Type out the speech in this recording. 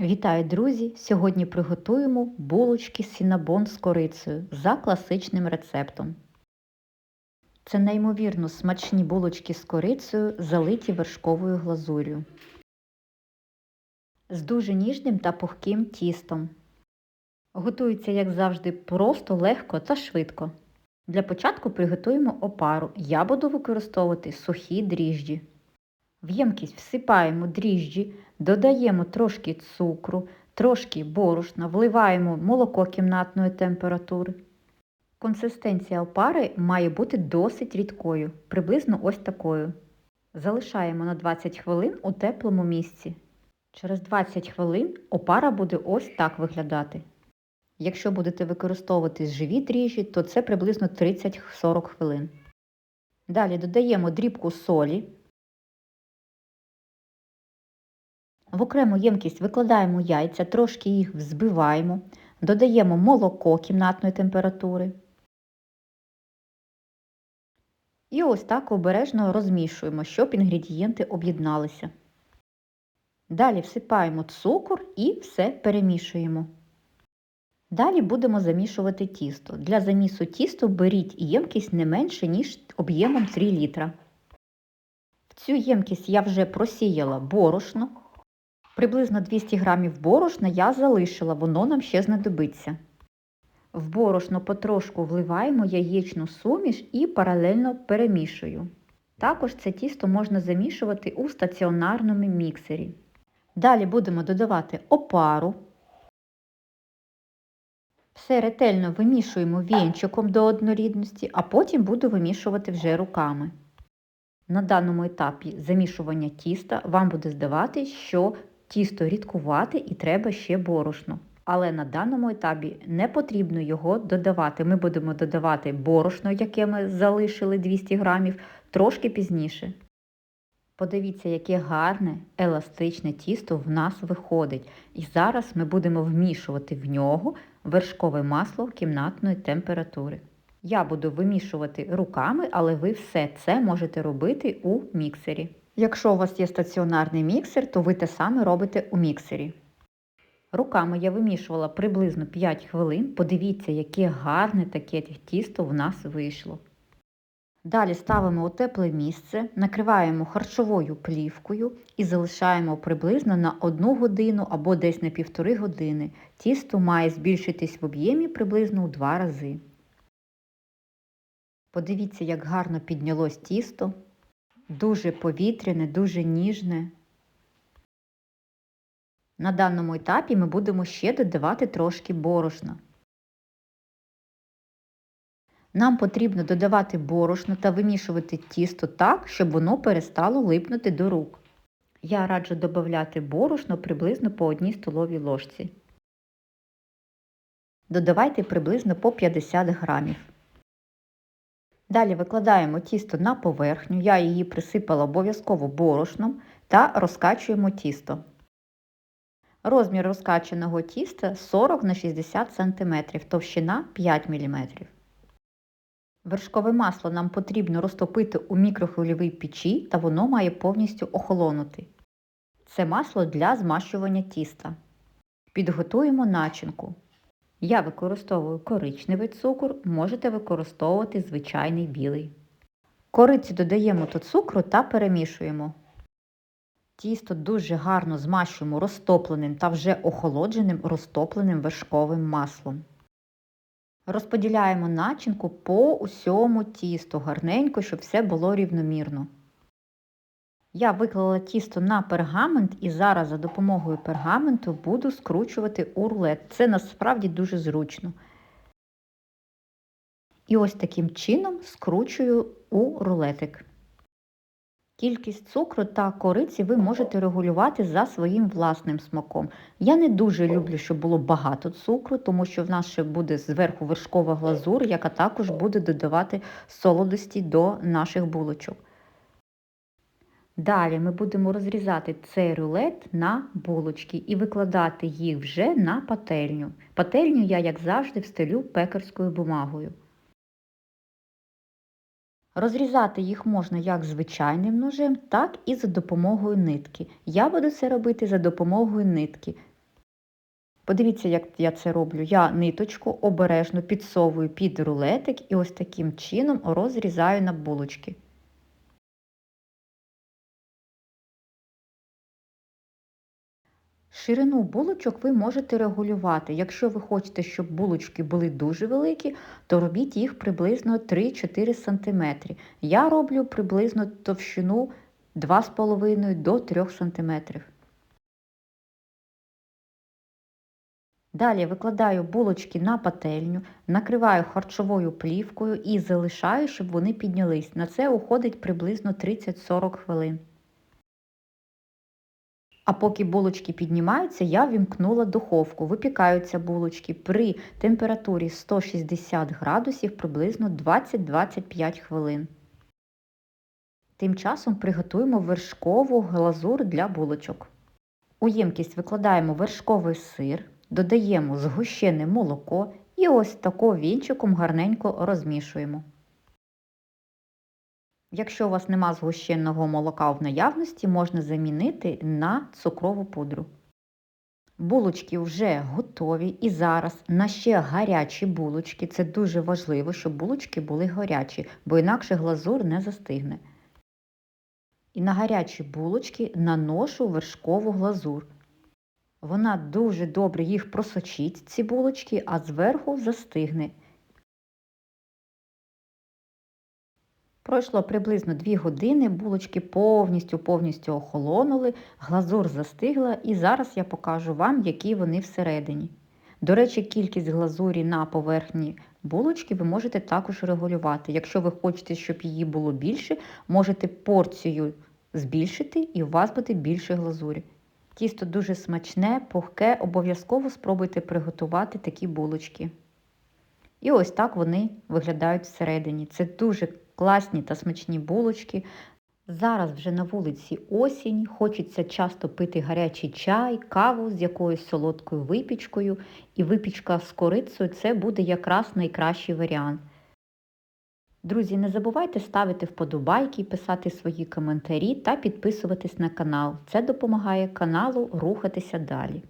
Вітаю, друзі! Сьогодні приготуємо булочки сінабон з корицею за класичним рецептом. Це неймовірно смачні булочки з корицею, залиті вершковою глазур'ю. З дуже ніжним та пухким тістом. Готується, як завжди, просто, легко та швидко. Для початку приготуємо опару. Я буду використовувати сухі дріжджі. В ємкість всипаємо дріжджі, додаємо трошки цукру, трошки борошна, вливаємо молоко кімнатної температури. Консистенція опари має бути досить рідкою, приблизно ось такою. Залишаємо на 20 хвилин у теплому місці. Через 20 хвилин опара буде ось так виглядати. Якщо будете використовувати живі дріжджі, то це приблизно 30-40 хвилин. Далі додаємо дрібку солі. В окрему ємкість викладаємо яйця, трошки їх взбиваємо, додаємо молоко кімнатної температури. І ось так обережно розмішуємо, щоб інгредієнти об'єдналися. Далі всипаємо цукор і все перемішуємо. Далі будемо замішувати тісто. Для замісу тісту беріть ємкість не менше, ніж об'ємом 3 літра. В цю ємкість я вже просіяла борошно. Приблизно 200 г борошна я залишила, воно нам ще знадобиться. В борошно потрошку вливаємо яєчну суміш і паралельно перемішую. Також це тісто можна замішувати у стаціонарному міксері. Далі будемо додавати опару. Все ретельно вимішуємо вінчиком до однорідності, а потім буду вимішувати вже руками. На даному етапі замішування тіста вам буде здавати, що тісто рідкувати і треба ще борошно. Але на даному етапі не потрібно його додавати. Ми будемо додавати борошно, яке ми залишили 200 грамів, трошки пізніше. Подивіться, яке гарне, еластичне тісто в нас виходить. І зараз ми будемо вмішувати в нього вершкове масло кімнатної температури. Я буду вимішувати руками, але ви все це можете робити у міксері. Якщо у вас є стаціонарний міксер, то ви те саме робите у міксері. Руками я вимішувала приблизно 5 хвилин. Подивіться, яке гарне таке тісто в нас вийшло. Далі ставимо у тепле місце, накриваємо харчовою плівкою і залишаємо приблизно на 1 годину або десь на півтори години. Тісто має збільшитись в об'ємі приблизно у 2 рази. Подивіться, як гарно піднялось тісто. Дуже повітряне, дуже ніжне. На даному етапі ми будемо ще додавати трошки борошна. Нам потрібно додавати борошно та вимішувати тісто так, щоб воно перестало липнути до рук. Я раджу додати борошно приблизно по одній столовій ложці. Додавайте приблизно по 50 грамів. Далі викладаємо тісто на поверхню, я її присипала обов'язково борошном та розкачуємо тісто. Розмір розкачаного тіста 40 на 60 см, товщина 5 мм. Вершкове масло нам потрібно розтопити у мікрохвильовій печі та воно має повністю охолонути. Це масло для змащування тіста. Підготуємо начинку. Я використовую коричневий цукор, можете використовувати звичайний білий. Кориці додаємо до цукру та перемішуємо. Тісто дуже гарно змащуємо розтопленим та вже охолодженим розтопленим вершковим маслом. Розподіляємо начинку по усьому тісту гарненько, щоб все було рівномірно. Я виклала тісто на пергамент і зараз за допомогою пергаменту буду скручувати у рулет. Це насправді дуже зручно. І ось таким чином скручую у рулетик. Кількість цукру та кориці ви можете регулювати за своїм власним смаком. Я не дуже люблю, щоб було багато цукру, тому що в нас ще буде зверху вершкова глазур, яка також буде додавати солодості до наших булочок. Далі ми будемо розрізати цей рулет на булочки і викладати їх вже на пательню. Пательню я, як завжди, встелю пекарською бумагою. Розрізати їх можна як звичайним ножем, так і за допомогою нитки. Я буду це робити за допомогою нитки. Подивіться, як я це роблю. Я ниточку обережно підсовую під рулетик і ось таким чином розрізаю на булочки. Ширину булочок ви можете регулювати. Якщо ви хочете, щоб булочки були дуже великі, то робіть їх приблизно 3-4 см. Я роблю приблизно товщину 2,5 до 3 см. Далі викладаю булочки на пательню, накриваю харчовою плівкою і залишаю, щоб вони піднялись. На це уходить приблизно 30-40 хвилин. А поки булочки піднімаються, я вімкнула духовку. Випікаються булочки при температурі 160 градусів приблизно 20-25 хвилин. Тим часом приготуємо вершкову глазур для булочок. У ємкість викладаємо вершковий сир, додаємо згущене молоко і ось тако вінчиком гарненько розмішуємо. Якщо у вас нема згущеного молока в наявності, можна замінити на цукрову пудру. Булочки вже готові і зараз на ще гарячі булочки. Це дуже важливо, щоб булочки були гарячі, бо інакше глазур не застигне. І на гарячі булочки наношу вершкову глазур. Вона дуже добре їх просочить, ці булочки, а зверху застигне. Пройшло приблизно 2 години, булочки повністю-повністю охолонули, глазур застигла і зараз я покажу вам, які вони всередині. До речі, кількість глазурі на поверхні булочки ви можете також регулювати. Якщо ви хочете, щоб її було більше, можете порцію збільшити і у вас буде більше глазурі. Тісто дуже смачне, пухке, обов'язково спробуйте приготувати такі булочки. І ось так вони виглядають всередині. Це дуже класні та смачні булочки. Зараз вже на вулиці осінь, хочеться часто пити гарячий чай, каву з якоюсь солодкою випічкою, і випічка з корицею це буде якраз найкращий варіант. Друзі, не забувайте ставити вподобайки, писати свої коментарі та підписуватись на канал. Це допомагає каналу рухатися далі.